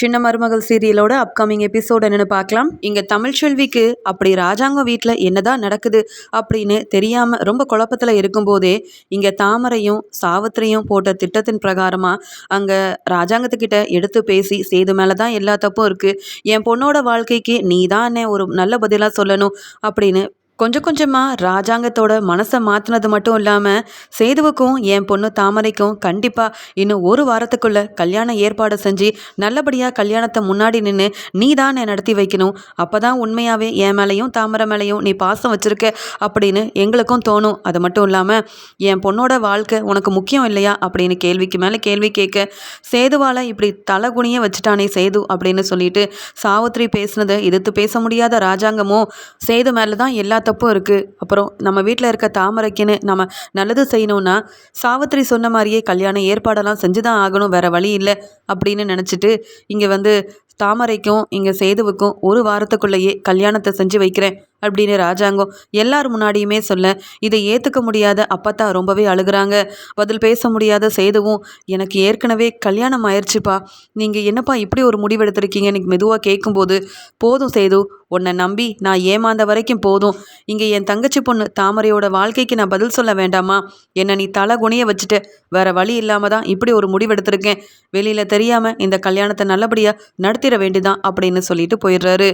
சின்ன மருமகள் சீரியலோட upcoming episode என்னென்னு பார்க்கலாம். இங்கே தமிழ்ச்செல்விக்கு அப்படி ராஜாங்க வீட்டில் என்னதான் நடக்குது? அப்படின்னு தெரியாமல் ரொம்ப குழப்பத்தில் இருக்கும்போதே இங்கே தாமரையும் சாவித்திரியும் போட்ட திட்டத்தின் பிரகாரமாக அங்கே ராஜாங்கத்துக்கிட்ட எடுத்து பேசி சேது மேலே தான் எல்லா தப்பும் இருக்குது என் பொண்ணோட வாழ்க்கைக்கு நீ தான் ஒரு நல்ல பதிலாக சொல்லணும். அப்படின்னு கொஞ்சம் கொஞ்சமாக ராஜாங்கத்தோட மனசை மாற்றினது மட்டும் இல்லாமல் சேதுவுக்கும் என் பொண்ணு தாமரைக்கும் கண்டிப்பாக இன்னும் ஒரு வாரத்துக்குள்ளே கல்யாண ஏற்பாடு செஞ்சு நல்லபடியாக கல்யாணத்தை முன்னாடி நின்று நீ தான் நடத்தி வைக்கணும். அப்போ தான் உண்மையாகவே என் மேலேயும் தாமரை மேலேயும் நீ பாசம் வச்சுருக்க அப்படின்னு எங்களுக்கும் தோணும். அது மட்டும் இல்லாமல் என் பொண்ணோட வாழ்க்கை உனக்கு முக்கியம் இல்லையா அப்படின்னு கேள்விக்கு மேலே கேள்வி கேட்க சேதுவால் இப்படி தலைகுனிய வச்சுட்டானே சேது அப்படின்னு சொல்லிட்டு சாவித்ரி பேசுனதை எதிர்த்து பேச முடியாத ராஜாங்கமும் சேது மேலே தான் எல்லாத்த தப்பும் இருக்குது அப்புறம் நம்ம வீட்டில் இருக்க தாமரைக்குன்னு நம்ம நல்லது செய்யணும்னா சாவித்திரி சொன்ன மாதிரியே கல்யாணம் ஏற்பாடெல்லாம் செஞ்சு தான் ஆகணும் வேறு வழி இல்லை அப்படின்னு நினச்சிட்டு இங்கே வந்து தாமரைக்கும் இங்கே சேதுவுக்கும் ஒரு வாரத்துக்குள்ளேயே கல்யாணத்தை செஞ்சு வைக்கிறேன். அப்படின்னு ராஜாங்கம் எல்லார் முன்னாடியுமே சொல்ல இதை ஏற்றுக்க முடியாத அப்பத்தா ரொம்பவே அழுகிறாங்க. பதில் பேச முடியாத செய்தவும் எனக்கு ஏற்கனவே கல்யாணம் ஆயிடுச்சுப்பா நீங்கள் என்னப்பா இப்படி ஒரு முடிவெடுத்திருக்கீங்க? எனக்கு மெதுவாக கேட்கும்போது போதும் சேது உன்னை நம்பி நான் ஏமாந்த வரைக்கும் போதும். இங்கே என் தங்கச்சி பொண்ணு தாமரையோட வாழ்க்கைக்கு நான் பதில் சொல்ல வேண்டாமா? என்னை நீ தலை குனிய வச்சுட்டு வேற வழி இல்லாமல் தான் இப்படி ஒரு முடிவெடுத்திருக்கேன். வெளியில் தெரியாமல் இந்த கல்யாணத்தை நல்லபடியாக நடத்திட வேண்டிதான் அப்படின்னு சொல்லிட்டு போயிடுறாரு.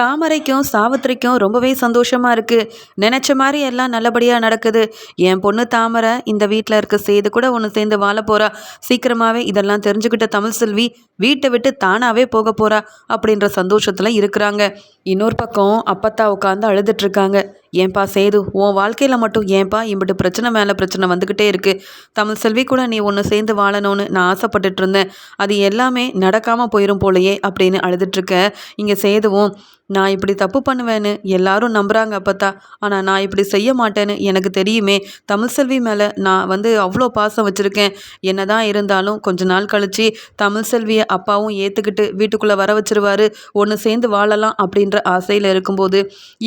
தாமரைக்கும் சாவித்திரிக்கும் ரொம்பவே சந்தோஷமாக இருக்குது நினச்ச மாதிரி எல்லாம் நல்லபடியாக நடக்குது. என் பொண்ணு தாமரை இந்த வீட்டில் இருக்க செய்து கூட ஒன்று சேர்ந்து வாழ போகிறா சீக்கிரமாகவே இதெல்லாம் தெரிஞ்சுக்கிட்ட தமிழ் செல்வி வீட்டை விட்டு தானாகவே போக போகிறா அப்படின்ற சந்தோஷத்தில் இருக்கிறாங்க. இன்னொரு பக்கம் அப்பத்தா உட்காந்து அழுதுட்ருக்காங்க ஏன்பா சேது உன் வாழ்க்கையில் மட்டும் ஏன்பா இம்பிட்டு பிரச்சனை மேலே பிரச்சனை வந்துக்கிட்டே இருக்குது தமிழ் செல்வி கூட நீ ஒன்று சேர்ந்து வாழணும்னு நான் ஆசைப்பட்டுட்டு இருந்தேன் அது எல்லாமே நடக்காமல் போயிடும் போலையே அப்படின்னு அழுதுட்ருக்க இங்கே சேதுவும் நான் இப்படி தப்பு பண்ணுவேன்னு எல்லாரும் நம்புகிறாங்க அப்பத்தா. ஆனால் நான் இப்படி செய்ய மாட்டேன்னு எனக்கு தெரியுமே. தமிழ் செல்வி மேலே நான் வந்து அவ்வளோ பாசம் வச்சுருக்கேன். என்ன தான் இருந்தாலும் கொஞ்ச நாள் கழித்து தமிழ் செல்வியை அப்பாவும் ஏற்றுக்கிட்டு வீட்டுக்குள்ளே வர வச்சிருவாரு. ஒன்று சேர்ந்து வாழலாம் அப்படின்ற ஆசையில் இருக்கும்போது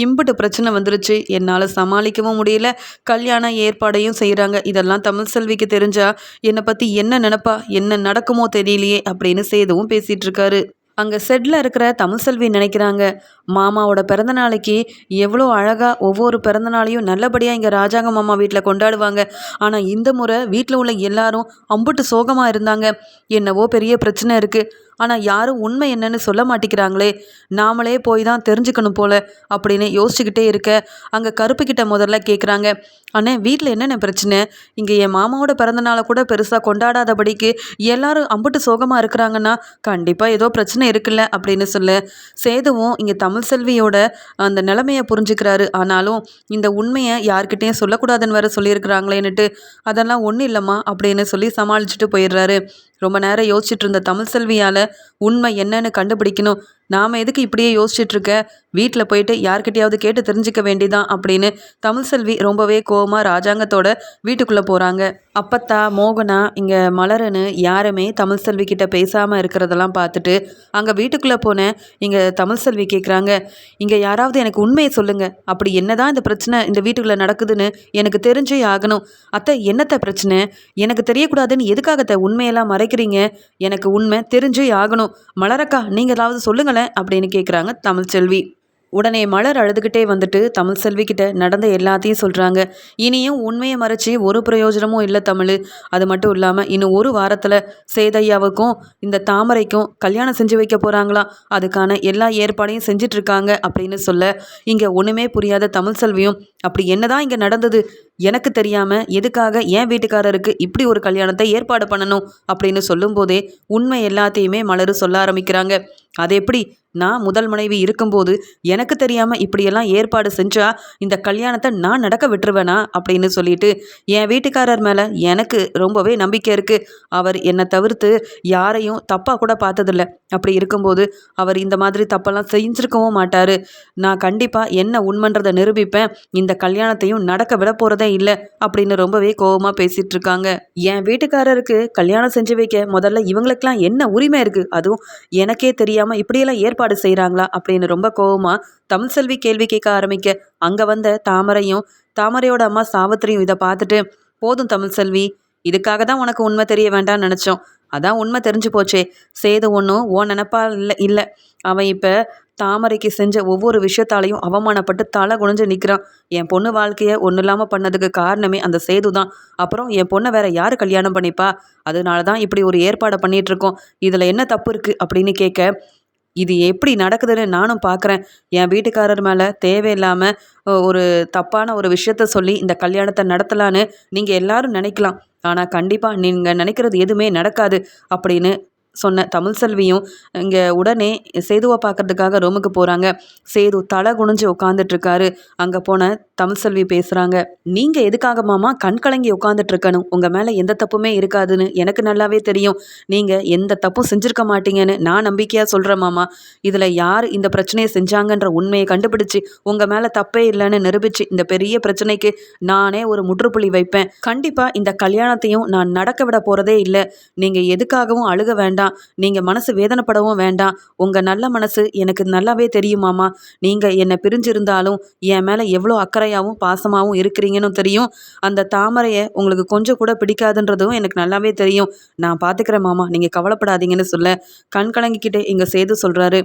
இம்பிட்டு பிரச்சனை வந்துருச்சு. என்னால் சமாளிக்கவும் முடியல. கல்யாண ஏற்பாடையும் செய்கிறாங்க இதெல்லாம் தமிழ் செல்விக்கு தெரிஞ்சால் என்னை பற்றி என்ன நினப்பா? என்ன நடக்குமோ தெரியலையே அப்படின்னு சேதுவும் பேசிகிட்டு இருக்காரு அங்கே செட்டில் இருக்கிற தமிழ் செல்வி நினைக்கிறாங்க மாமாவோட பிறந்த நாளைக்கு எவ்வளோ அழகாக ஒவ்வொரு பிறந்த நாளையும் நல்லபடியாக இங்கே ராஜாங்க மாமா வீட்டில் கொண்டாடுவாங்க. ஆனால் இந்த முறை வீட்டில் உள்ள எல்லாரும் அம்புட்டு சோகமாக இருந்தாங்க. என்னவோ பெரிய பிரச்சனை இருக்குது ஆனால் யாரும் உண்மை என்னன்னு சொல்ல மாட்டேங்கிறாங்களே. நாமளே போய் தான் தெரிஞ்சுக்கணும் போல அப்படின்னு யோசிச்சுக்கிட்டே இருக்க அங்கே கருப்புக்கிட்ட முதல்ல கேட்குறாங்க அண்ணே வீட்டில் என்னென்ன பிரச்சனை? இங்கே என் மாமாவோட பிறந்தநாளை கூட பெருசாக கொண்டாடாதபடிக்கு எல்லாரும் அம்புட்டு சோகமாக இருக்கிறாங்கன்னா கண்டிப்பாக ஏதோ பிரச்சனை இருக்குல்ல அப்படின்னு சொல்ல. சேதுவும் இங்கே தமிழ் செல்வியோட அந்த நிலைமையை புரிஞ்சுக்கிறாரு. ஆனாலும் இந்த உண்மையை யார்கிட்டையும் சொல்லக்கூடாதுன்னு வேற சொல்லியிருக்கிறாங்களேன்னுட்டு அதெல்லாம் ஒன்றும் இல்லைம்மா அப்படின்னு சொல்லி சமாளிச்சுட்டு போயிடுறாரு. ரொம்ப நேரம் யோசிச்சுட்டு இருந்த தமிழ் செல்வியால் உண்மை என்னன்னு கண்டுபிடிக்கணும். நாம் எதுக்கு இப்படியே யோசிச்சுட்ருக்க? வீட்டில் போயிட்டு யார்கிட்டயாவது கேட்டு தெரிஞ்சுக்க வேண்டிதான் அப்படின்னு தமிழ் செல்வி ரொம்பவே கோவமாக ராஜாங்கத்தோட வீட்டுக்குள்ளே போகிறாங்க அப்பத்தா மோகனா இங்கே மலருன்னு யாருமே தமிழ் செல்வி கிட்ட பேசாமல் இருக்கிறதெல்லாம் பார்த்துட்டு அங்கே வீட்டுக்குள்ளே போனேன் இங்கே தமிழ் செல்வி கேட்குறாங்க இங்கே யாராவது எனக்கு உண்மையை சொல்லுங்கள் அப்படி என்னதான் இந்த பிரச்சனை இந்த வீட்டுக்குள்ளே நடக்குதுன்னு எனக்கு தெரிஞ்சே ஆகணும். அத்தை என்னத்தை பிரச்சனை? எனக்கு தெரியக்கூடாதுன்னு எதுக்காகத்த உண்மையெல்லாம் மறைக்கிறீங்க? எனக்கு உண்மை தெரிஞ்சே ஆகணும். மலரக்கா நீங்கள் ஏதாவது சொல்லுங்களேன் அப்படின்னு கேட்குறாங்க தமிழ்ச்செல்வி. உடனே மலர் அழுதுகிட்டே வந்துட்டு தமிழ் செல்விக்கிட்ட நடந்த எல்லாத்தையும் சொல்கிறாங்க இனியும் உண்மையை மறைச்சி ஒரு பிரயோஜனமும் இல்லை தமிழ். அது மட்டும் இல்லாமல் இன்னும் ஒரு வாரத்தில் சேதையாவுக்கும் இந்த தாமரைக்கும் கல்யாணம் செஞ்சு வைக்க போகிறாங்களாம் அதுக்கான எல்லா ஏற்பாடையும் செஞ்சிட்ருக்காங்க அப்படின்னு சொல்ல இங்கே ஒன்றுமே புரியாத தமிழ் செல்வியும் அப்படி என்னதான் இங்கே நடந்தது? எனக்கு தெரியாமல் எதுக்காக என் வீட்டுக்காரருக்கு இப்படி ஒரு கல்யாணத்தை ஏற்பாடு பண்ணணும்? அப்படின்னு சொல்லும்போதே உண்மை எல்லாத்தையுமே மலர் சொல்ல ஆரம்பிக்கிறாங்க. அது எப்படி? நான் முதல் மனைவி இருக்கும்போது எனக்கு தெரியாமல் இப்படியெல்லாம் ஏற்பாடு செஞ்சா இந்த கல்யாணத்தை நான் நடக்க விட்டுருவேனா அப்படின்னு சொல்லிட்டு என் வீட்டுக்காரர் மேலே எனக்கு ரொம்பவே நம்பிக்கை இருக்குது அவர் என்னை தவிர்த்து யாரையும் தப்பாக கூட பார்த்ததில்ல. அப்படி இருக்கும்போது அவர் இந்த மாதிரி தப்பெல்லாம் செஞ்சிருக்கவும் மாட்டார். நான் கண்டிப்பாக என்ன உண்மன்றதை நிரூபிப்பேன். இந்த கல்யாணத்தையும் நடக்க விட போகிறதே இல்லை அப்படின்னு ரொம்பவே கோபமாக பேசிகிட்டு இருக்காங்க. என் வீட்டுக்காரருக்கு கல்யாணம் செஞ்சு வைக்க முதல்ல இவங்களுக்கெல்லாம் என்ன உரிமை இருக்குது அதுவும் எனக்கே தெரியாமல் இப்படியெல்லாம் ஏற்பாடு ஏற்பாடு செய்கிறாங்களா அப்படின்னு ரொம்ப கோவமாக தமிழ் செல்வி கேள்வி கேட்க ஆரம்பிக்க அங்கே வந்த தாமரையும் தாமரையோட அம்மா சாவித்திரியும் இதை பார்த்துட்டு போதும் தமிழ் செல்வி இதுக்காக தான் உனக்கு உண்மை தெரிய வேண்டாம்னு நினச்சோம். அதான் உண்மை தெரிஞ்சு போச்சே. சேது ஒன்றும் ஓ நினப்பா இல்லை இல்லை. அவன் இப்போ தாமரைக்கு செஞ்ச ஒவ்வொரு விஷயத்தாலையும் அவமானப்பட்டு தலை குனிஞ்சு நிற்கிறான் என் பொண்ணு வாழ்க்கையை ஒன்றும் இல்லாமல் பண்ணதுக்கு காரணமே அந்த சேது தான். அப்புறம் என் பொண்ணை வேற யார் கல்யாணம் பண்ணிப்பா? அதனால தான் இப்படி ஒரு ஏற்பாடை பண்ணிகிட்ருக்கோம் இதில் என்ன தப்பு இருக்குது அப்படின்னு கேட்க இது எப்படி நடக்குதுன்னு நானும் பார்க்குறேன் என் வீட்டுக்காரர் மேலே தேவையில்லாமல் ஒரு தப்பான ஒரு விஷயத்த சொல்லி இந்த கல்யாணத்தை நடத்தலான்னு நீங்கள் எல்லாரும் நினைக்கலாம். ஆனால் கண்டிப்பாக நீங்கள் நினைக்கிறது எதுவுமே நடக்காது அப்படின்னு சொன்ன தமிழ் செல்வியும் இங்கே உடனே சேதுவை பார்க்கறதுக்காக ரூமுக்கு போகிறாங்க சேது தலை குனிஞ்சு உட்காந்துட்ருக்காரு அங்கே போன தமிழ் செல்வி பேசுகிறாங்க நீங்கள் எதுக்காக மாமா கண் கலங்கி உட்காந்துட்ருக்கணும் உங்கள் மேலே எந்த தப்புமே இருக்காதுன்னு எனக்கு நல்லாவே தெரியும். நீங்கள் எந்த தப்பும் செஞ்சுருக்க மாட்டீங்கன்னு நான் நம்பிக்கையாக சொல்கிறேன் மாமா. இதில் யார் இந்த பிரச்சனையை செஞ்சாங்கன்ற உண்மையை கண்டுபிடிச்சு உங்கள் மேலே தப்பே இல்லைன்னு நிரூபிச்சு இந்த பெரிய பிரச்சனைக்கு நானே ஒரு முற்றுப்புள்ளி வைப்பேன். கண்டிப்பாக இந்த கல்யாணத்தையும் நான் நடக்க விட போகிறதே இல்லை. நீங்கள் எதுக்காகவும் அழுக வேண்டாம். வேண்டாம். நீங்கள் மனசு வேதனைப்படவும் வேண்டாம். உங்கள் நல்ல மனசு எனக்கு நல்லாவே தெரியுமாமா நீங்கள் என்னை பிரிஞ்சிருந்தாலும் என் மேலே எவ்வளோ அக்கறையாகவும் பாசமாகவும் இருக்கிறீங்கன்னு தெரியும். அந்த தாமரையை உங்களுக்கு கொஞ்சம் கூட பிடிக்காதுன்றதும் எனக்கு நல்லாவே தெரியும். நான் பார்த்துக்கிறேன் மாமா. நீங்கள் கவலைப்படாதீங்கன்னு சொல்ல. கண் கலங்கிக்கிட்டே இங்கே சேது சொல்கிறாரு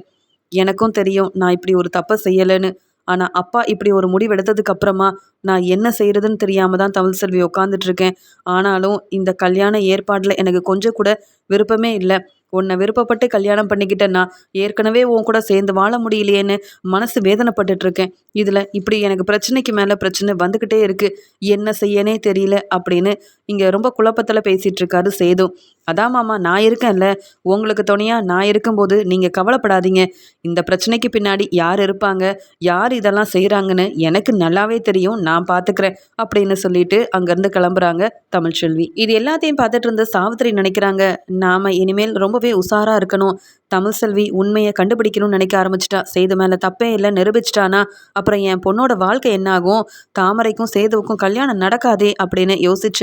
எனக்கும் தெரியும். நான் இப்படி ஒரு தப்பை செய்யலைன்னு. ஆனால் அப்பா இப்படி ஒரு முடிவு எடுத்ததுக்கு அப்புறமா நான் என்ன செய்கிறதுன்னு தெரியாமல் தான் தமிழ் செல்வி உட்காந்துட்ருக்கேன் ஆனாலும் இந்த கல்யாண ஏற்பாடில் எனக்கு கொஞ்சம் கூட விருப்பமே இல்லை. உன்னை விருப்பப்பட்டு கல்யாணம் பண்ணிக்கிட்டேன்னா ஏற்கனவே உன் கூட சேர்ந்து வாழ முடியலையேன்னு மனசு வேதனைப்பட்டுட்டு இருக்கேன். இதில் இப்படி எனக்கு பிரச்சனைக்கு மேலே பிரச்சனை வந்துக்கிட்டே இருக்குது என்ன செய்யனே தெரியல அப்படின்னு இங்கே ரொம்ப குழப்பத்தில் பேசிகிட்ருக்காரு சேது. அதான் மாமா நான் இருக்கேன்ல. உங்களுக்கு துணையாக நான் இருக்கும்போது நீங்கள் கவலைப்படாதீங்க. இந்த பிரச்சனைக்கு பின்னாடி யார் இருப்பாங்க? யார் இதெல்லாம் செய்கிறாங்கன்னு எனக்கு நல்லாவே தெரியும். நான் பார்த்துக்கிறேன் அப்படின்னு சொல்லிட்டு அங்கேருந்து கிளம்புறாங்க தமிழ்ச்செல்வி இது எல்லாத்தையும் பார்த்துட்டு இருந்த சாவித்திரி நினைக்கிறாங்க நாம் இனிமேல் ரொம்பவே உஷாராக இருக்கணும். தமிழ் செல்வி உண்மையை கண்டுபிடிக்கணும்னு நினைக்க ஆரம்பிச்சிட்டா. சேது மேலே தப்பே இல்லை நிரூபிச்சிட்டானா. அப்புறம் என் பொண்ணோட வாழ்க்கை என்னாகும் தாமரைக்கும் சேதுவுக்கும் கல்யாணம் நடக்காதே அப்படின்னு யோசிச்ச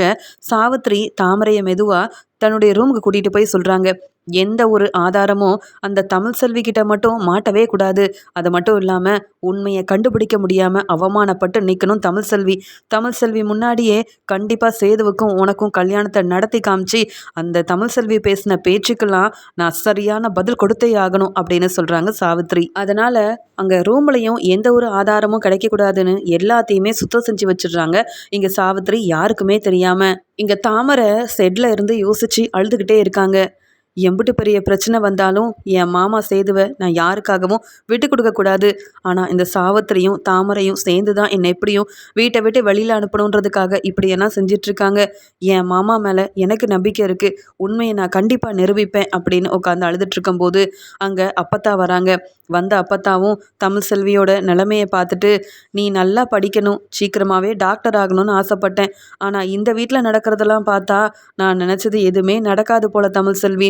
சாவித்ரி தாமரையை மெதுவாக தன்னுடைய ரூமுக்கு கூட்டிகிட்டு போய் சொல்கிறாங்க எந்த ஒரு ஆதாரமும் அந்த தமிழ் செல்வி கிட்ட மட்டும் மாட்டவே கூடாது. அது மட்டும் இல்லாமல் உண்மையை கண்டுபிடிக்க முடியாமல் அவமானப்பட்டு நிற்கணும் தமிழ் செல்வி. தமிழ் செல்வி முன்னாடியே கண்டிப்பாக சேதுவுக்கும் உனக்கும் கல்யாணத்தை நடத்தி காமிச்சு அந்த தமிழ் செல்வி பேசின பேச்சுக்கெல்லாம் நான் சரியான பதில் கொடுத்தே ஆகணும் அப்படின்னு சொல்கிறாங்க சாவித்ரி. அதனால் அங்கே ரூம்லையும் எந்த ஒரு ஆதாரமும் கிடைக்கக்கூடாதுன்னு எல்லாத்தையுமே சுத்தம் செஞ்சு வச்சிடுறாங்க. இங்கே சாவித்ரி யாருக்குமே தெரியாமல் இங்கே தாமரை செட்டில் இருந்து யோசித்து அழுதுகிட்டே இருக்காங்க. எம்பிட்டு பெரிய பிரச்சனை வந்தாலும் என் மாமா சேதுவை நான் யாருக்காகவும் விட்டு கொடுக்கக்கூடாது ஆனால் இந்த சாவத்திரையும் தாமரையும் சேர்ந்து தான் என்னை எப்படியும் வீட்டை விட்டு வெளியில் அனுப்பணுன்றதுக்காக இப்படியெல்லாம் செஞ்சிட்ருக்காங்க. என் மாமா மேலே எனக்கு நம்பிக்கை இருக்குது உண்மையை நான் கண்டிப்பாக நிரூபிப்பேன் அப்படின்னு உட்காந்து அழுதுட்ருக்கும்போது அங்கே அப்பத்தா வராங்க. வந்த அப்பத்தாவும் தமிழ் செல்வியோட நிலைமையை பார்த்துட்டு நீ நல்லா படிக்கணும். சீக்கிரமாகவே டாக்டர் ஆகணும்னு ஆசைப்பட்டேன். ஆனால் இந்த வீட்டில் நடக்கிறதெல்லாம் பார்த்தா நான் நினச்சது எதுவுமே நடக்காது போல தமிழ் செல்வி.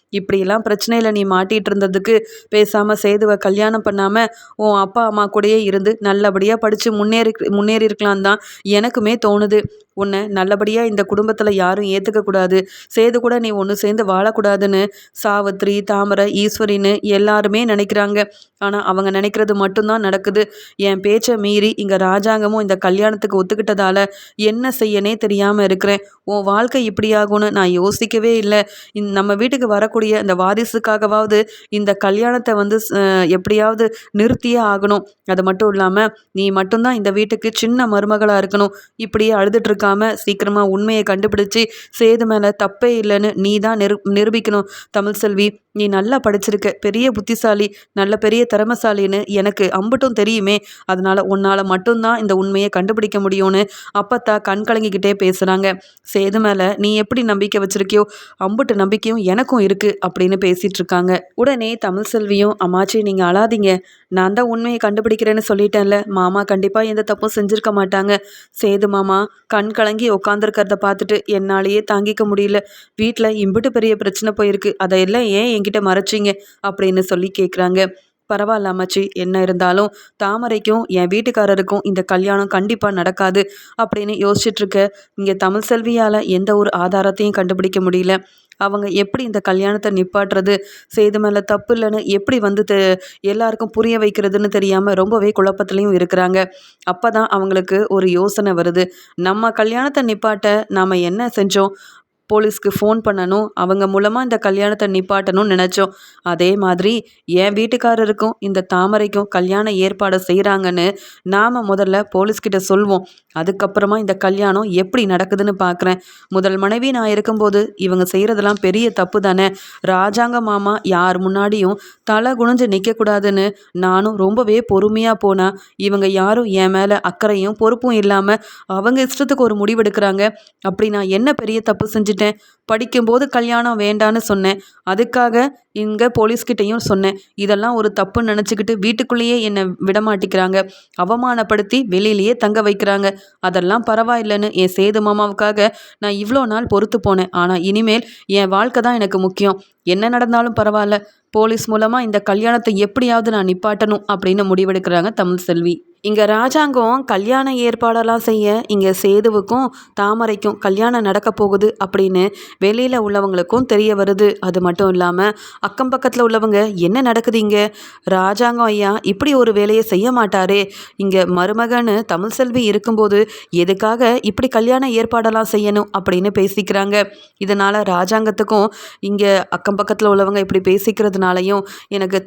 இப்படியெல்லாம் பிரச்சனையில் நீ மாட்டிகிட்டு இருந்ததுக்கு பேசாமல் சேதுவை கல்யாணம் பண்ணாமல் உன் அப்பா அம்மா கூடயே இருந்து நல்லபடியாக படித்து முன்னேறி முன்னேறி இருக்கலாம் தான் எனக்குமே தோணுது. உன்னை நல்லபடியாக இந்த குடும்பத்தில் யாரும் ஏற்றுக்கக்கூடாது சேது கூட நீ ஒன்று சேர்ந்து வாழக்கூடாதுன்னு சாவித்ரி தாமரை ஈஸ்வரின்னு எல்லாருமே நினைக்கிறாங்க. ஆனால் அவங்க நினைக்கிறது மட்டும்தான் நடக்குது. என் பேச்சை மீறி இங்கே ராஜாங்கமும் இந்த கல்யாணத்துக்கு ஒத்துக்கிட்டதால என்ன செய்யனே தெரியாமல் இருக்கிறேன். உன் வாழ்க்கை இப்படி ஆகும்னு நான் யோசிக்கவே இல்லை. நம்ம வீட்டுக்கு வரக்கூடிய அந்த வாரிசுக்காகவாவது இந்த கல்யாணத்தை வந்து எப்படியாவது நிறுத்தியே ஆகணும். அது மட்டும் இல்லாமல் நீ மட்டும்தான் இந்த வீட்டுக்கு சின்ன மருமகளாக இருக்கணும். இப்படியே அழுதுட்டு சீக்கிரமாக உண்மையை கண்டுபிடிச்சி சேது மேலே தப்பே இல்லைன்னு நீ தான் நிரு நிரூபிக்கணும். தமிழ் செல்வி நீ நல்லா படிச்சிருக்க பெரிய புத்திசாலி நல்ல பெரிய திறமசாலின்னு எனக்கு அம்பட்டும் தெரியுமே. அதனால் உன்னால் மட்டும்தான் இந்த உண்மையை கண்டுபிடிக்க முடியும்னு அப்பத்தா கண் கலங்கிக்கிட்டே பேசுகிறாங்க சேது மேலே நீ எப்படி நம்பிக்கை வச்சிருக்கியோ அம்புட்டு நம்பிக்கையும் எனக்கும் இருக்குது அப்படின்னு பேசிகிட்டு இருக்காங்க. உடனே தமிழ் செல்வியும் அம்மாச்சி நீங்கள் அழாதீங்க. நான் தான் உண்மையை கண்டுபிடிக்கிறேன்னு சொல்லிட்டேன்ல. மாமா கண்டிப்பாக எந்த தப்பும் செஞ்சுருக்க மாட்டாங்க. சேது மாமா கண் கலங்கி உட்காந்துருக்கிறத பார்த்துட்டு என்னாலேயே தாங்கிக்க முடியல. வீட்டில் இம்பிட்டு பெரிய பிரச்சனை போயிருக்கு. அதையெல்லாம் ஏன் என்கிட்ட மறைச்சிங்க? அப்படின்னு சொல்லி கேட்குறாங்க பரவாயில்ல அம்மாச்சி என்ன இருந்தாலும் தாமரைக்கும் என் வீட்டுக்காரருக்கும் இந்த கல்யாணம் கண்டிப்பாக நடக்காது அப்படின்னு யோசிச்சுட்ருக்க இங்கே தமிழ் செல்வியால் எந்த ஒரு ஆதாரத்தையும் கண்டுபிடிக்க முடியல. அவங்க எப்படி இந்த கல்யாணத்தை நிப்பாட்டுறது செய்து மேலே தப்பு இல்லைன்னு எப்படி வந்து தெ எல்லாருக்கும் புரிய வைக்கிறதுன்னு தெரியாமல் ரொம்பவே குழப்பத்துலேயும் இருக்கிறாங்க. அப்போ தான் அவங்களுக்கு ஒரு யோசனை வருது. நம்ம கல்யாணத்தை நிப்பாட்ட நாம் என்ன செஞ்சோம்? போலீஸ்க்கு ஃபோன் பண்ணணும். அவங்க மூலமாக இந்த கல்யாணத்தை நிப்பாட்டணும்னு நினச்சோம். அதே மாதிரி என் வீட்டுக்காரருக்கும் இந்த தாமரைக்கும் கல்யாண ஏற்பாடு செய்கிறாங்கன்னு நாம் முதல்ல போலீஸ்கிட்ட சொல்வோம். அதுக்கப்புறமா இந்த கல்யாணம் எப்படி நடக்குதுன்னு பார்க்குறேன் முதல் மனைவி நான் இருக்கும்போது இவங்க செய்கிறதெல்லாம் பெரிய தப்பு தானே. ராஜாங்க மாமா யார் முன்னாடியும் தலை குனிஞ்சு நிற்கக்கூடாதுன்னு நானும் ரொம்பவே பொறுமையாக போனால் இவங்க யாரும் என் மேலே அக்கறையும் பொறுப்பும் இல்லாமல் அவங்க இஷ்டத்துக்கு ஒரு முடிவெடுக்கிறாங்க. அப்படி நான் என்ன பெரிய தப்பு செஞ்சுட்டு சொல்லிட்டேன். படிக்கும்போது கல்யாணம் வேண்டான்னு சொன்னேன். அதுக்காக இங்கே போலீஸ்கிட்டையும் சொன்னேன். இதெல்லாம் ஒரு தப்புன்னு நினச்சிக்கிட்டு வீட்டுக்குள்ளேயே என்னை விடமாட்டிக்கிறாங்க. அவமானப்படுத்தி வெளியிலேயே தங்க வைக்கிறாங்க. அதெல்லாம் பரவாயில்லைன்னு என் சேது மாமாவுக்காக நான் இவ்வளோ நாள் பொறுத்து போனேன். ஆனால் இனிமேல் என் வாழ்க்கை தான் எனக்கு முக்கியம். என்ன நடந்தாலும் பரவாயில்ல. போலீஸ் மூலமாக இந்த கல்யாணத்தை எப்படியாவது நான் நிப்பாட்டணும் அப்படின்னு முடிவெடுக்கிறாங்க தமிழ் செல்வி. இங்கே ராஜாங்கம் கல்யாண ஏற்பாடெல்லாம் செய்ய இங்கே சேதுவுக்கும் தாமரைக்கும் கல்யாணம் நடக்க போகுது அப்படின்னு வெளியில் உள்ளவங்களுக்கும் தெரிய வருது. அது மட்டும் இல்லாமல் அக்கம் பக்கத்தில் உள்ளவங்க என்ன நடக்குது இங்கே? ராஜாங்கம் ஐயா இப்படி ஒரு வேலையை செய்ய மாட்டாரே. இங்கே மருமகன்னு தமிழ் செல்வி இருக்கும்போது எதுக்காக இப்படி கல்யாண ஏற்பாடெல்லாம் செய்யணும்? அப்படின்னு பேசிக்கிறாங்க. இதனால் ராஜாங்கத்துக்கும் இங்கே அக்கம் பக்கத்தில் உள்ளவங்க இப்படி பேசிக்கிறதுனாலையும் எனக்கு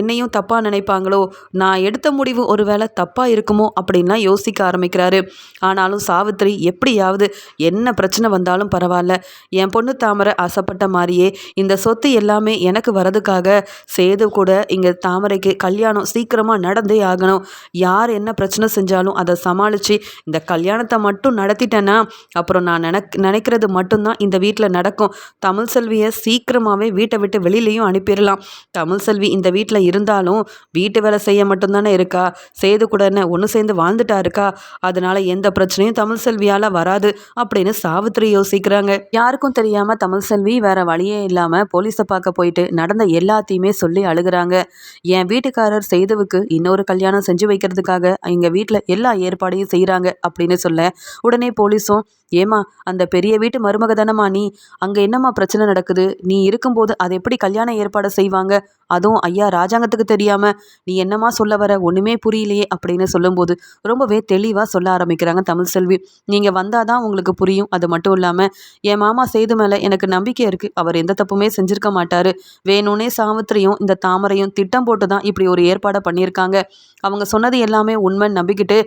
என்னையும் தப்பாக நினைப்பாங்களோ? நான் எடுத்த முடிவு ஒரு வேளை தப்பாக இருக்குமோ? அப்படின்லாம் யோசிக்க ஆரம்பிக்கிறாரு. ஆனாலும் சாவித்திரி எப்படியாவது என்ன பிரச்சனை வந்தாலும் பரவாயில்ல. என் பொண்ணு தாமரை ஆசைப்பட்ட மாதிரியே இந்த சொத்து எல்லாமே எனக்கு வரதுக்காக சேது கூட இங்கே தாமரைக்கு கல்யாணம் சீக்கிரமாக நடந்தே ஆகணும். யார் என்ன பிரச்சனை செஞ்சாலும் அதை சமாளித்து இந்த கல்யாணத்தை மட்டும் நடத்திட்டேன்னா அப்புறம் நான் நினைக் நினைக்கிறது மட்டும்தான் இந்த வீட்டில் நடக்கும். தமிழ் செல்வியை சீக்கிரமாகவே வீட்டை விட்டு வெளியிலையும் அனுப்பிடலாம். தமிழ் செல்வி இந்த வீட்டில் இருந்தாலும் வீட்டு வேலை செய்ய மட்டும்தானே இருக்கா? சேது கூட என்ன ஒன்று சேர்ந்து வாழ்ந்துட்டா இருக்கா? அதனால எந்த பிரச்சனையும் தமிழ் செல்வியால் வராது அப்படின்னு சாவித்திரி யோசிக்கிறாங்க. யாருக்கும் தெரியாமல் தமிழ் செல்வி வேற வழியே இல்லாமல் போலீஸை பார்க்க போயிட்டு நடந்த எல்லாத்தையுமே சொல்லி அழுகிறாங்க. என் வீட்டுக்காரர் செய்தவுக்கு இன்னொரு கல்யாணம் செஞ்சு வைக்கிறதுக்காக எங்கள் வீட்டில் எல்லா ஏற்பாடையும் செய்கிறாங்க அப்படின்னு சொல்ல உடனே போலீஸும் ஏமா அந்த பெரிய வீட்டு மருமக தானம்மா நீ? அங்கே என்னம்மா பிரச்சனை நடக்குது? நீ இருக்கும்போது அதை எப்படி கல்யாண ஏற்பாடு செய்வாங்க? அதுவும் ஐயா ராஜாங்கத்துக்கு தெரியாமல் நீ என்னம்மா சொல்ல வர? ஒன்றுமே புரியலையே அப்படின்னு சொல்லும்போது ரொம்பவே தெளிவாக சொல்ல ஆரம்பிக்கிறாங்க தமிழ் செல்வி. நீங்கள் வந்தால் தான் உங்களுக்கு புரியும். அது மட்டும் இல்லாமல் என் மாமா செய்து மேலே எனக்கு நம்பிக்கை இருக்குது அவர் எந்த தப்புமே செஞ்சுருக்க மாட்டார். வேணும்னே சாவித்திரியும் இந்த தாமரையும் திட்டம் போட்டு தான் இப்படி ஒரு ஏற்பாடை பண்ணியிருக்காங்க. அவங்க சொன்னது எல்லாமே உண்மைன்னு நம்பிக்கிட்டு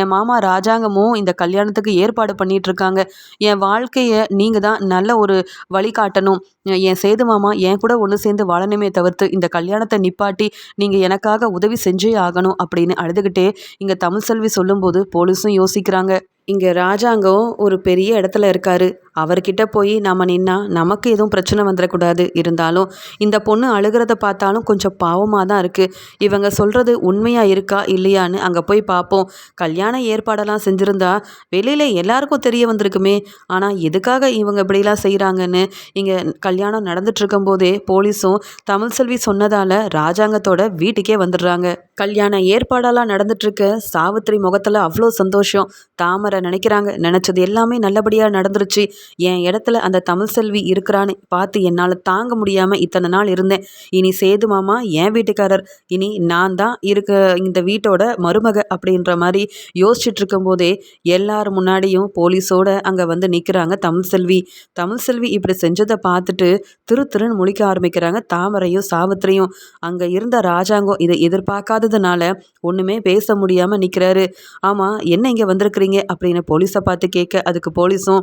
என் மாமா ராஜாங்கமும் இந்த கல்யாணத்துக்கு ஏற்பாடு பண்ணிட்டு இருக்காங்க என் வாழ்க்கையை நீங்கள் தான் நல்ல ஒரு வழிகாட்டணும் என் சேது மாமா என் கூட ஒன்று சேர்ந்து வாழணுமே தவிர்த்து இந்த கல்யாணத்தை நிப்பாட்டி நீங்கள் எனக்காக உதவி செஞ்சே ஆகணும் அப்படின்னு அழுதுகிட்டே இங்கே தமிழ் செல்வி சொல்லும்போது போலீஸும் யோசிக்கிறாங்க. இங்கே ராஜாங்கம் ஒரு பெரிய இடத்துல இருக்கார். அவர்கிட்ட போய் நாம் நின்னா நமக்கு எதுவும் பிரச்சனை வந்துடக்கூடாது. இருந்தாலும் இந்த பொண்ணு அழுகிறத பார்த்தாலும் கொஞ்சம் பாவமாக தான் இருக்குது இவங்க சொல்கிறது உண்மையாக இருக்கா இல்லையான்னு அங்கே போய் பார்ப்போம் கல்யாண ஏற்பாடெல்லாம் செஞ்சுருந்தா வெளியில் எல்லாருக்கும் தெரிய வந்திருக்குமே. ஆனால் எதுக்காக இவங்க இப்படிலாம் செய்கிறாங்கன்னு இங்கே கல்யாணம் நடந்துட்டுருக்கும் போதே போலீஸும் தமிழ் செல்வி சொன்னதால் ராஜாங்கத்தோட வீட்டுக்கே வந்துடுறாங்க. கல்யாண ஏற்பாடெல்லாம் நடந்துட்டுருக்க சாவித்திரி முகத்தில் அவ்வளோ சந்தோஷம். தாமரை நினைக்கிறாங்க. நினச்சது எல்லாமே நல்லபடியாக நடந்துருச்சு. என் இடத்துல அந்த தமிழ் செல்வி இருக்கிறான்னு பார்த்து என்னால் தாங்க முடியாமல் இத்தனை நாள் இருந்தேன். இனி சேது மாமா என் வீட்டுக்காரர். இனி நான் தான் இருக்க இந்த வீட்டோட மருமக அப்படின்ற மாதிரி யோசிச்சுட்டு இருக்கும்போதே எல்லார் முன்னாடியும் போலீஸோட அங்கே வந்து நிற்கிறாங்க தமிழ் செல்வி. தமிழ் செல்வி இப்படி செஞ்சதை பார்த்துட்டு திரு திருன்னு முழிக்க ஆரம்பிக்கிறாங்க தாமரையும் சாவித்திரியும். அங்கே இருந்த ராஜாங்கம் இதை எதிர்பார்க்காததுனால ஒன்றுமே பேச முடியாமல் நிற்கிறாரு ஆமாம் என்ன இங்கே வந்திருக்கிறீங்க? அப்படின்னு போலீஸை பார்த்து கேட்க அதுக்கு போலீஸும்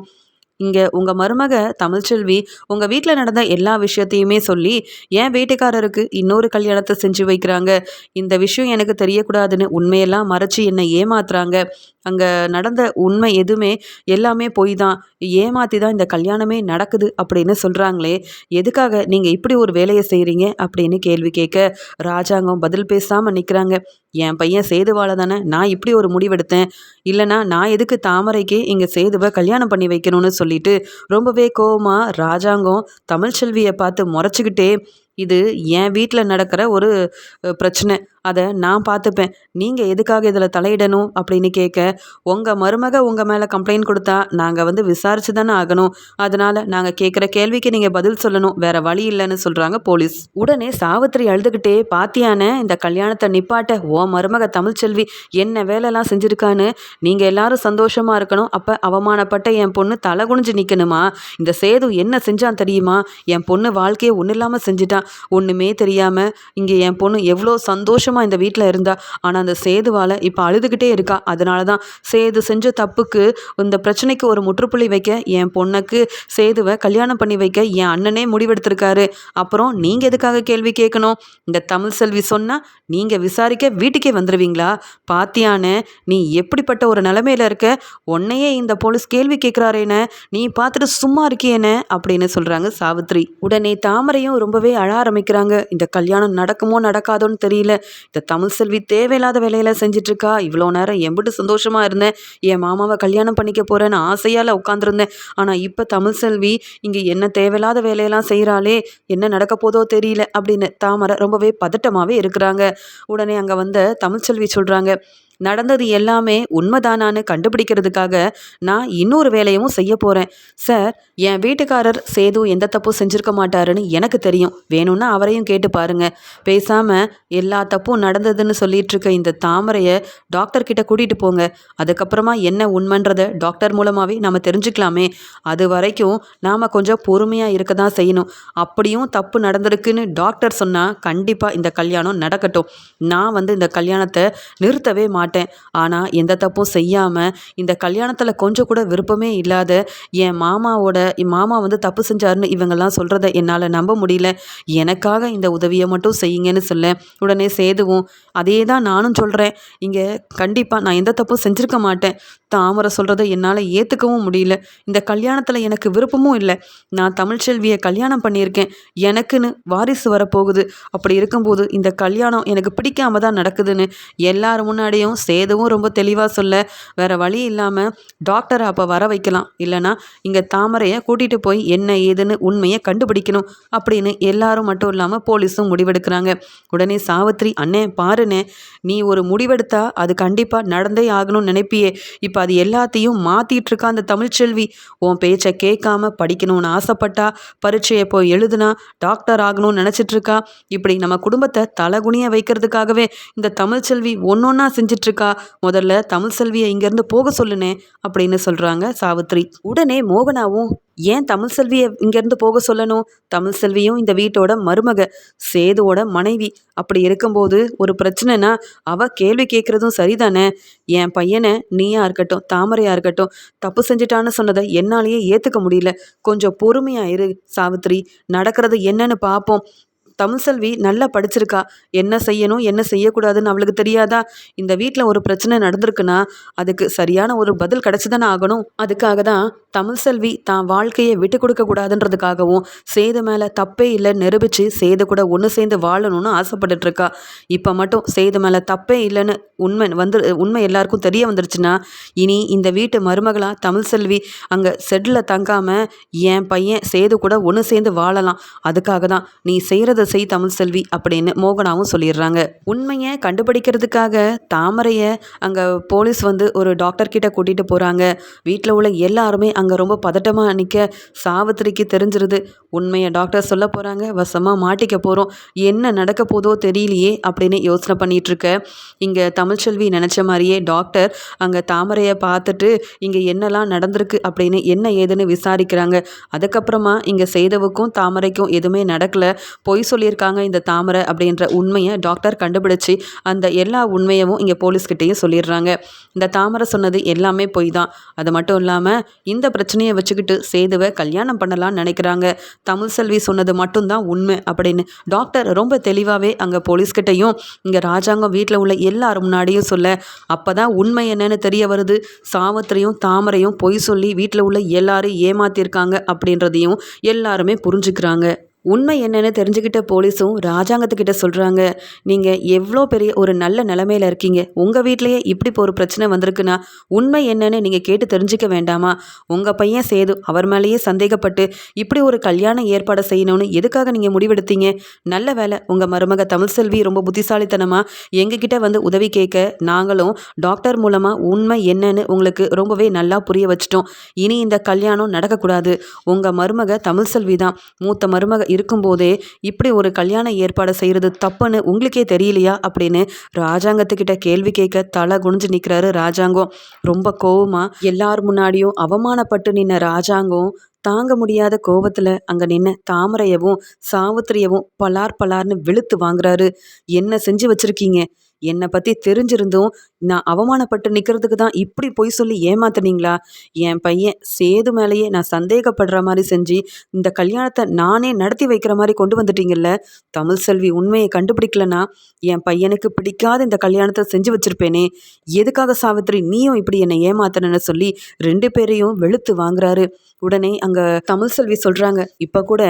இங்கே உங்கள் மருமக தமிழ்ச்செல்வி உங்கள் வீட்டில் நடந்த எல்லா விஷயத்தையுமே சொல்லி என் வீட்டுக்காரருக்கு இன்னொரு கல்யாணத்தை செஞ்சு வைக்கிறாங்க? இந்த விஷயம் எனக்கு தெரியக்கூடாதுன்னு உண்மையெல்லாம் மறைச்சி என்னை ஏமாத்துறாங்க. அங்கே நடந்த உண்மை எதுவுமே எல்லாமே பொய் தான் ஏமாற்றி தான் இந்த கல்யாணமே நடக்குது அப்படின்னு சொல்கிறாங்களே எதுக்காக நீங்கள் இப்படி ஒரு வேலையை செய்கிறீங்க அப்படின்னு கேள்வி கேட்க ராஜாங்கம் பதில் பேசாமல் நிற்கிறாங்க என் பையன் சேதுவால தானே நான் இப்படி ஒரு முடிவெடுத்தேன். இல்லைனா நான் எதுக்கு தாமரைக்கு இங்கே சேதுவை கல்யாணம் பண்ணி வைக்கணும்னு சொல்லிட்டு ரொம்பவே கோவமாக ராஜாங்கம் தமிழ்ச்செல்வியை பார்த்து முறைச்சிக்கிட்டே இது என் வீட்டில் நடக்கிற ஒரு பிரச்சனை. அதை நான் பார்த்துப்பேன் நீங்கள் எதுக்காக இதில் தலையிடணும் அப்படின்னு கேட்க உங்கள் மருமக உங்கள் மேலே கம்ப்ளைண்ட் கொடுத்தா நாங்கள் வந்து விசாரிச்சு தானே ஆகணும். அதனால் நாங்கள் கேட்குற கேள்விக்கு நீங்கள் பதில் சொல்லணும். வேற வழி இல்லைன்னு சொல்கிறாங்க போலீஸ். உடனே சாவித்திரி அழுதுகிட்டே பாத்தியான இந்த கல்யாணத்தை நிப்பாட்ட ஓ மருமக தமிழ்ச்செல்வி என்ன வேலைலாம் செஞ்சுருக்கான்னு? நீங்கள் எல்லாரும் சந்தோஷமாக இருக்கணும். அப்போ அவமானப்பட்ட என் பொண்ணு தலை குனிஞ்சு நிற்கணுமா இந்த சேது என்ன செஞ்சான் தெரியுமா? என் பொண்ணு வாழ்க்கையை ஒன்றும் இல்லாமல் செஞ்சுட்டான் ஒன்றுமே தெரியாமல் இங்கே என் பொண்ணு எவ்வளோ சந்தோஷமாக இந்த வீட்டில் இருந்தா. ஆனால் அந்த சேதுவால் இப்போ அழுதுகிட்டே இருக்கா. அதனால தான் சேது செஞ்ச தப்புக்கு இந்த பிரச்சனைக்கு ஒரு முற்றுப்புள்ளி வைக்க என் பொண்ணுக்கு சேதுவை கல்யாணம் பண்ணி வைக்க என் அண்ணனே முடிவெடுத்திருக்காரு. அப்புறம் நீங்கள் எதுக்காக கேள்வி கேட்கணும்? இந்த தமிழ் செல்வி சொன்னால் நீங்கள் விசாரிக்க வீட்டுக்கே வந்துடுவீங்களா பாத்தியானே நீ எப்படிப்பட்ட ஒரு நிலமையில இருக்க? உன்னையே இந்த போலீஸ் கேள்வி கேட்குறாரேன நீ பார்த்துட்டு சும்மா இருக்கியேனே அப்படின்னு சொல்கிறாங்க சாவித்ரி. உடனே தாமரையும் ரொம்பவே அழ ஆரம்பிக்கிறாங்க. இந்த கல்யாணம் நடக்குமோ நடக்காதோன்னு தெரியல. இந்த தமிழ் செல்வி தேவையில்லாத வேலையில செஞ்சிட்ருக்கா. இவ்வளோ நேரம் எம்பிட்டு சந்தோஷமாக இருந்தேன். என் மாமாவை கல்யாணம் பண்ணிக்க போகிறேன்னு ஆசையால் உட்காந்துருந்தேன் ஆனால் இப்போ தமிழ் செல்வி இங்கே என்ன தேவையில்லாத வேலையெல்லாம் செய்கிறாளே என்ன நடக்க போதோ தெரியல அப்படின்னு தாமரை ரொம்பவே பதட்டமாகவே இருக்கிறாங்க. உடனே அங்கே வந்த தமிழ்ச்செல்வி சொல்கிறாங்க நடந்தது எல்லாமே உண்மைதானான்னு கண்டுபிடிக்கிறதுக்காக நான் இன்னொரு வேலையும் செய்ய போகிறேன் சார் என் வீட்டுக்காரர் சேது எந்த தப்பும் செஞ்சுருக்க மாட்டாருன்னு எனக்கு தெரியும். வேணும்னா அவரையும் கேட்டு பாருங்க. பேசாமல் எல்லா தப்பும் நடந்ததுன்னு சொல்லிட்டு இருக்க இந்த தாமரையை டாக்டர் கிட்ட கூட்டிகிட்டு போங்க. அதுக்கப்புறமா என்ன உண்மைன்றதை டாக்டர் மூலமாகவே நம்ம தெரிஞ்சுக்கலாமே. அது வரைக்கும் நாம் கொஞ்சம் பொறுமையாக இருக்க தான் செய்யணும். அப்படியும் தப்பு நடந்திருக்குன்னு டாக்டர் சொன்னால் கண்டிப்பாக இந்த கல்யாணம் நடக்கட்டும். நான் வந்து இந்த கல்யாணத்தை நிறுத்தவே மாட்டேன். ஆனால் எந்த தப்பும் செய்யாமல் இந்த கல்யாணத்தில் கொஞ்சம் கூட விருப்பமே இல்லாத என் மாமாவோட என் மாமா வந்து தப்பு செஞ்சாருன்னு இவங்கெல்லாம் சொல்கிறத என்னால் நம்ப முடியல. எனக்காக இந்த உதவியை மட்டும் செய்யுங்கன்னு சொல்ல உடனே சேதுவும் அதே தான் நானும் சொல்கிறேன் இங்கே கண்டிப்பாக நான் எந்த தப்பும் செஞ்சுருக்க மாட்டேன். தாமரை சொல்கிறத என்னால் ஏற்றுக்கவும் முடியல. இந்த கல்யாணத்தில் எனக்கு விருப்பமும் இல்லை. நான் தமிழ்ச்செல்வியை கல்யாணம் பண்ணியிருக்கேன். எனக்குன்னு வாரிசு வரப்போகுது. அப்படி இருக்கும்போது இந்த கல்யாணம் எனக்கு பிடிக்காம தான் நடக்குதுன்னு எல்லார் முன்னாடியும் சேதுவும் ரொம்ப தெளிவாக சொல்ல வேறு வழி இல்லாமல் டாக்டரை அப்போ வர வைக்கலாம். இல்லைனா இங்கே தாமரையை கூட்டிகிட்டு போய் என்ன ஏதுன்னு உண்மையை கண்டுபிடிக்கணும் அப்படின்னு எல்லாரும் மட்டும் இல்லாமல் போலீஸும் முடிவெடுக்கிறாங்க. உடனே சாவித்ரி அண்ணே பாருண்ணே நீ ஒரு முடிவெடுத்தா அது கண்டிப்பாக நடந்தே ஆகணும்னு நினைப்பியே. இப்போ அது எல்லாத்தையும் மாற்றிட்டு இருக்கா அந்த தமிழ்ச்செல்வி. உன் பேச்சை கேட்காம படிக்கணும்னு ஆசைப்பட்டா பரீட்சையை போய் எழுதுனா டாக்டர் ஆகணும்னு நினச்சிட்டு இருக்கா. இப்படி நம்ம குடும்பத்தை தலகுனிய வைக்கிறதுக்காகவே இந்த தமிழ்ச்செல்வி ஒன்று ஒன்றா செஞ்சிட்டு இருக்கா முதல்ல தமிழ் செல்வியை இங்கேருந்து போக சொல்லுனே அப்படின்னு சொல்கிறாங்க சாவித்ரி. உடனே மோகனாவும் ஏன் தமிழ் செல்வியை இங்கேருந்து போக சொல்லணும்? தமிழ் செல்வியும் இந்த வீட்டோட மருமக சேதுவோட மனைவி. அப்படி இருக்கும்போது ஒரு பிரச்சனைனா அவ கேள்வி கேட்குறதும் சரிதானே? என் பையனை நீயா இருக்கட்டும் தாமரையா இருக்கட்டும் தப்பு செஞ்சிட்டான்னு சொன்னதை என்னாலேயே ஏற்றுக்க முடியல. கொஞ்சம் பொறுமையாக இரு சாவித்ரி. நடக்கிறது என்னன்னு பார்ப்போம் தமிழ்செல்வி நல்லா படிச்சிருக்கா. என்ன செய்யணும் என்ன செய்யக்கூடாதுன்னு அவளுக்கு தெரியாதா? இந்த வீட்டில் ஒரு பிரச்சனை நடந்திருக்குன்னா அதுக்கு சரியான ஒரு பதில் கிடச்சி தானே ஆகணும். அதுக்காக தான் தமிழ்செல்வி தான் வாழ்க்கையை விட்டு கொடுக்க கூடாதுன்றதுக்காகவும் சேது மேலே தப்பே இல்லை நிரூபித்து சேது கூட ஒன்று சேர்ந்து வாழணும்னு ஆசைப்பட்டுட்டு இருக்கா. இப்போ மட்டும் சேது மேலே தப்பே இல்லைன்னு உண்மை வந்து உண்மை எல்லாருக்கும் தெரிய வந்துருச்சுன்னா இனி இந்த வீட்டு மருமகளாக தமிழ்செல்வி அங்கே செட்டில் தங்காமல் என் பையன் சேது கூட ஒன்று சேர்ந்து வாழலாம். அதுக்காக தான் நீ செய்கிறத செய் தமிழ்செல்வி அப்படின்னு மோகனாவும் சொல்லிடுறாங்க. உண்மையை கண்டுபிடிக்கிறதுக்காக தாமரையை அங்கே போலீஸ் வந்து ஒரு டாக்டர் கிட்ட கூட்டிகிட்டு போகிறாங்க வீட்டில் உள்ள எல்லாருமே அங்கே ரொம்ப பதட்டமாக நிற்க சாவித்திரிக்கு தெரிஞ்சிருது. உண்மையை டாக்டர் சொல்ல போகிறாங்க வசமாக மாட்டிக்க போகிறோம் என்ன நடக்க போதோ தெரியலையே அப்படின்னு யோசனை பண்ணிகிட்ருக்க இங்கே தமிழ்ச்செல்வி நினச்ச மாதிரியே டாக்டர் அங்கே தாமரையை பார்த்துட்டு இங்கே என்னெல்லாம் நடந்திருக்கு அப்படின்னு என்ன ஏதுன்னு விசாரிக்கிறாங்க. அதுக்கப்புறமா இங்கே செய்தவுக்கும் தாமரைக்கும் எதுவுமே நடக்கல. பொய் சொல்லியிருக்காங்க இந்த தாமரை அப்படின்ற உண்மையை டாக்டர் கண்டுபிடிச்சி அந்த எல்லா உண்மையவும் இங்கே போலீஸ்கிட்டேயும் சொல்லிடுறாங்க. இந்த தாமரை சொன்னது எல்லாமே பொய் தான். அது மட்டும் இல்லாமல் இந்த பிரச்சனையை வச்சுக்கிட்டு சேதுவை கல்யாணம் பண்ணலாம்னு நினைக்கிறாங்க. தமிழ் செல்வி சொன்னது மட்டும்தான் உண்மை அப்படின்னு டாக்டர் ரொம்ப தெளிவாகவே அங்கே போலீஸ்கிட்டையும் இங்கே ராஜாங்கம் வீட்டில் உள்ள எல்லார் முன்னாடியும் சொல்ல அப்போ தான் உண்மை என்னன்னு தெரிய வருது. சாவத்திரையும் தாமரையும் பொய் சொல்லி வீட்டில் உள்ள எல்லாரும் ஏமாத்திருக்காங்க அப்படின்றதையும் எல்லாருமே புரிஞ்சுக்கிறாங்க. உண்மை என்னன்னு தெரிஞ்சுக்கிட்ட போலீஸும் ராஜாங்கத்துக்கிட்ட சொல்கிறாங்க நீங்கள் எவ்வளோ பெரிய ஒரு நல்ல நிலமையில இருக்கீங்க. உங்கள் வீட்லேயே இப்படி இப்போ ஒரு பிரச்சனை வந்திருக்குன்னா உண்மை என்னன்னு நீங்கள் கேட்டு தெரிஞ்சுக்க வேண்டாமா? உங்கள் பையன் சேது அவர் மேலேயே சந்தேகப்பட்டு இப்படி ஒரு கல்யாண ஏற்பாடு செய்யணும்னு எதுக்காக நீங்கள் முடிவெடுத்தீங்க? நல்ல வேலை உங்கள் மருமக தமிழ்செல்வி ரொம்ப புத்திசாலித்தனமாக எங்ககிட்ட வந்து உதவி கேட்க நாங்களும் டாக்டர் மூலமாக உண்மை என்னன்னு உங்களுக்கு ரொம்பவே நல்லா புரிய வச்சிட்டோம். இனி இந்த கல்யாணம் நடக்கக்கூடாது. உங்கள் மருமக தமிழ்செல்வி தான். மூத்த மருமக இருக்கும்போதே இப்படி ஒரு கல்யாண ஏற்பாடு செய்கிறது தப்புன்னு உங்களுக்கே தெரியலையா அப்படின்னு ராஜாங்கத்துக்கிட்ட கேள்வி கேட்க தலை குனிஞ்சு நிற்கிறாரு ராஜாங்கம். ரொம்ப கோவமாக எல்லார் முன்னாடியும் அவமானப்பட்டு நின்ன ராஜாங்கம் தாங்க முடியாத கோவத்தில் அங்கே நின்ன தாமரையவும் சாவித்திரியவும் பலார் பலார்னு வெளுத்து வாங்குறாரு. என்ன செஞ்சு வச்சுருக்கீங்க? என்னை பற்றி தெரிஞ்சிருந்தும் நான் அவமானப்பட்டு நிற்கிறதுக்கு தான் இப்படி பொய் சொல்லி ஏமாத்துனீங்களா? என் பையன் சேது மேலேயே நான் சந்தேகப்படுற மாதிரி செஞ்சு இந்த கல்யாணத்தை நானே நடத்தி வைக்கிற மாதிரி கொண்டு வந்துட்டீங்கல்ல? தமிழ் செல்வி உண்மையை கண்டுபிடிக்கலனா என் பையனுக்கு பிடிக்காத இந்த கல்யாணத்தை செஞ்சு வச்சிருப்பேனே. எதுக்காக சாவித்திரி நீயும் இப்படி என்னை ஏமாத்தனன்னு சொல்லி ரெண்டு பேரையும் வெளுத்து வாங்குறாரு. உடனே அங்கே தமிழ் செல்வி சொல்கிறாங்க இப்போ கூட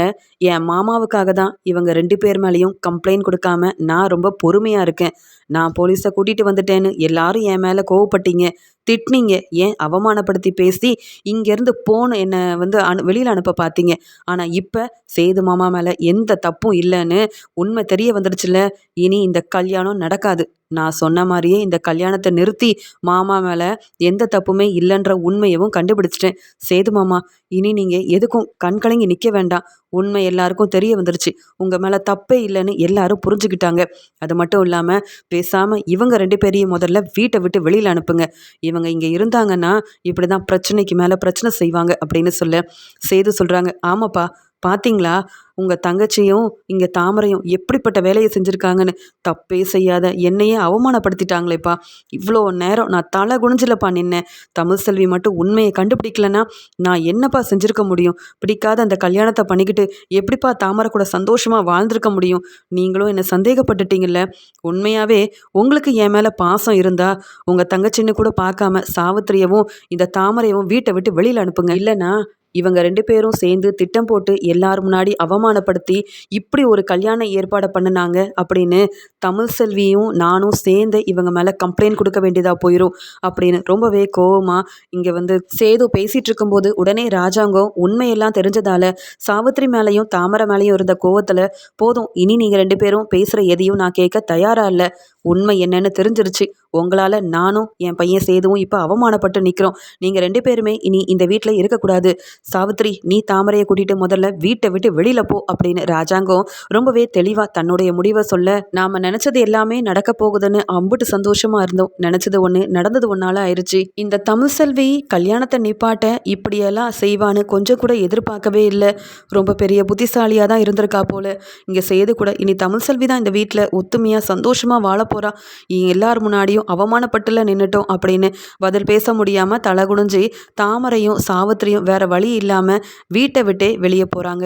என் மாமாவுக்காக தான் இவங்க ரெண்டு பேர் மேலேயும் கம்ப்ளைண்ட் கொடுக்காம நான் ரொம்ப பொறுமையாக இருக்கேன். நான் போலீஸை கூட்டிகிட்டு வந்துட்டேன்னு எல்லாரும் என் மேலே கோவப்பட்டீங்க. திட்டினீங்க. ஏன் அவமானப்படுத்தி பேசி இங்கேருந்து போன என்னை வந்து அனு வெளியில் அனுப்ப பார்த்தீங்க ஆனால் இப்போ சேது மாமா மேலே எந்த தப்பும் இல்லைன்னு உண்மை தெரிய வந்துடுச்சுல இனி இந்த கல்யாணம் நடக்காது. நான் சொன்ன மாதிரியே இந்த கல்யாணத்தை நிறுத்தி மாமா மேலே எந்த தப்புமே இல்லைன்ற உண்மையவும் கண்டுபிடிச்சிட்டேன். சேது மாமா இனி நீங்கள் எதுக்கும் கண்கலங்கி நிற்க வேண்டாம். உண்மை எல்லாருக்கும் தெரிய வந்துருச்சு. உங்கள் மேலே தப்பே இல்லைன்னு எல்லாரும் புரிஞ்சுக்கிட்டாங்க. அது மட்டும் இல்லாமல் பேசாமல் இவங்க ரெண்டு பேரையும் முதல்ல வீட்டை விட்டு வெளியில் அனுப்புங்க. இவங்க இங்கே இருந்தாங்கன்னா இப்படி தான் பிரச்சனைக்கு மேலே பிரச்சனை செய்வாங்க அப்படின்னு சொல்ல சேது சொல்கிறாங்க ஆமாப்பா பார்த்தீங்களா உங்கள் தங்கச்சியும் இங்கே தாமரையும் எப்படிப்பட்ட வேலையை செஞ்சுருக்காங்கன்னு தப்பே செய்யாத என்னையே அவமானப்படுத்திட்டாங்களேப்பா. இவ்வளோ நேரம் நான் தலை குணிஞ்சிலப்பா நின்னேன். தமிழ் செல்வி மட்டும் உண்மையை கண்டுபிடிக்கலன்னா நான் என்னப்பா செஞ்சுருக்க முடியும்? பிடிக்காத அந்த கல்யாணத்தை பண்ணிக்கிட்டு எப்படிப்பா தாமரை கூட சந்தோஷமாக வாழ்ந்திருக்க முடியும்? நீங்களும் என்னை சந்தேகப்பட்டுட்டீங்கல்ல. உண்மையாகவே உங்களுக்கு என் மேலே பாசம் இருந்தால் உங்கள் தங்கச்சின்னு கூட பார்க்காம சாவித்திரியவும் இந்த தாமரையவும் வீட்டை விட்டு வெளியில் அனுப்புங்க. இல்லைனா இவங்க ரெண்டு பேரும் சேர்ந்து திட்டம் போட்டு எல்லார் முன்னாடி அவமானப்படுத்தி இப்படி ஒரு கல்யாண ஏற்பாடை பண்ணினாங்க அப்படின்னு தமிழ் செல்வியும் நானும் சேர்ந்து இவங்க மேலே கம்ப்ளைண்ட் கொடுக்க வேண்டியதாக போயிடும் அப்படின்னு ரொம்பவே கோவமாக இங்கே வந்து சேது பேசிகிட்டு இருக்கும்போது உடனே ராஜாங்கம் உண்மையெல்லாம் தெரிஞ்சதால் சாவித்திரி மேலேயும் தாமரை மேலேயும் இருந்த கோவத்தில் போதும் இனி நீங்கள் ரெண்டு பேரும் பேசுகிற எதையும் நான் கேட்க தயாராக இல்லை. உண்மை என்னன்னு தெரிஞ்சிருச்சு. உங்களால் நானும் என் பையன் சேதுவும் இப்போ அவமானப்பட்டு நிற்கிறோம் நீங்கள் ரெண்டு பேருமே இனி இந்த வீட்டில் இருக்கக்கூடாது. சாவித்ரி நீ தாமரையை கூட்டிகிட்டு முதல்ல வீட்டை விட்டு வெளியில் போ அப்படின்னு ராஜாங்கம் ரொம்பவே தெளிவாக தன்னுடைய முடிவை சொல்ல நாம் நினச்சது எல்லாமே நடக்க போகுதுன்னு அம்புட்டு சந்தோஷமாக இருந்தோம். நினச்சது ஒன்று நடந்தது ஒன்றால் ஆயிடுச்சு இந்த தமிழ் செல்வி கல்யாணத்தை நிப்பாட்ட இப்படியெல்லாம் செய்வான்னு கொஞ்சம் கூட எதிர்பார்க்கவே இல்லை. ரொம்ப பெரிய புத்திசாலியாக தான் இருந்திருக்கா போல. இங்கே செய்து கூட இனி தமிழ் செல்வி தான் இந்த வீட்டில் ஒத்துமையாக சந்தோஷமாக வாழ போகிறா எல்லார் முன்னாடியும் அவமானப்பட்டுல நின்றுட்டோம் அப்படின்னு பதில் பேச முடியாமல் தலை குனிஞ்சு தாமரையும் சாவித்திரியும் வேற வழி இல்லாமல் வீட்டை விட்டே வெளியே போகிறாங்க